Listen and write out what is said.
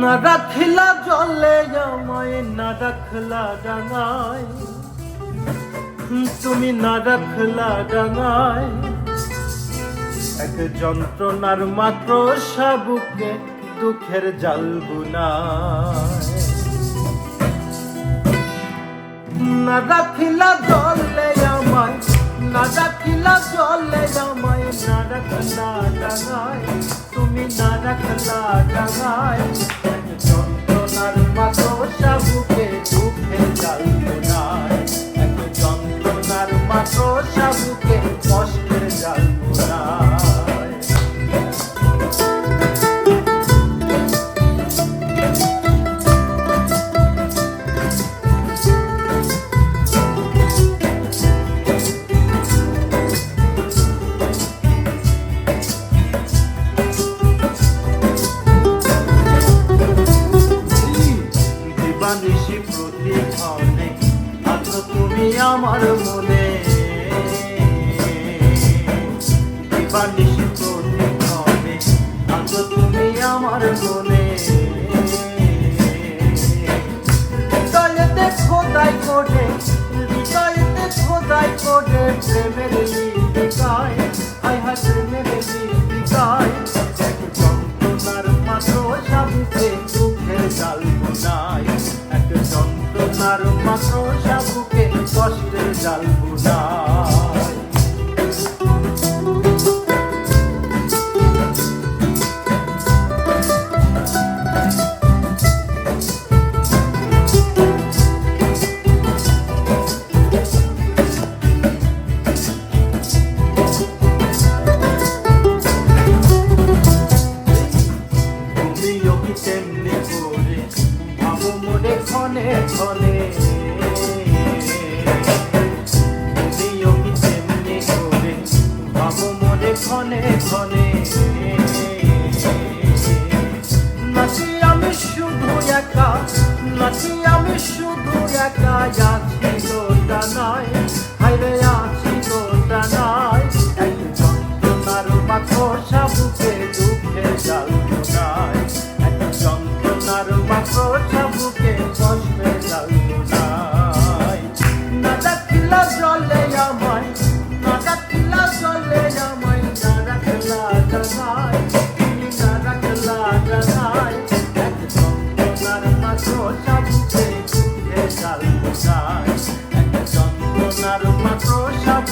না রাখিলা জলে আমায়, না রাখলা ডাঙায়। তুমি না রাখলা ডাঙায়। এক যন্ত্রণার মাত্র সাবুকে দুঃখের জাল না রাখিলা জলে আমায়, না রাখিলা জলে আমায়, না রাখলা ডাঙায়। তুমি না রাখলা ডাঙায়। এক যন্ত্রণার আমার মনে। প্রতিক্ষণে আছো তুমি আমার মনে। হৃদয়েতে খোদাই করে হৃদয়েতে খোদাই করে প্রেমের লিপিকায় আয় হায় প্রেমের লিপিকায় এক যন্ত্রণার মাত্র সাবুকে দুঃখের জাল বুনায়। এক যন্ত্রণার মাত্র সাবুকে কষ্টের জাল বুনায় ক্ষণে ক্ষণে mais. É que só me tornar uma trouxa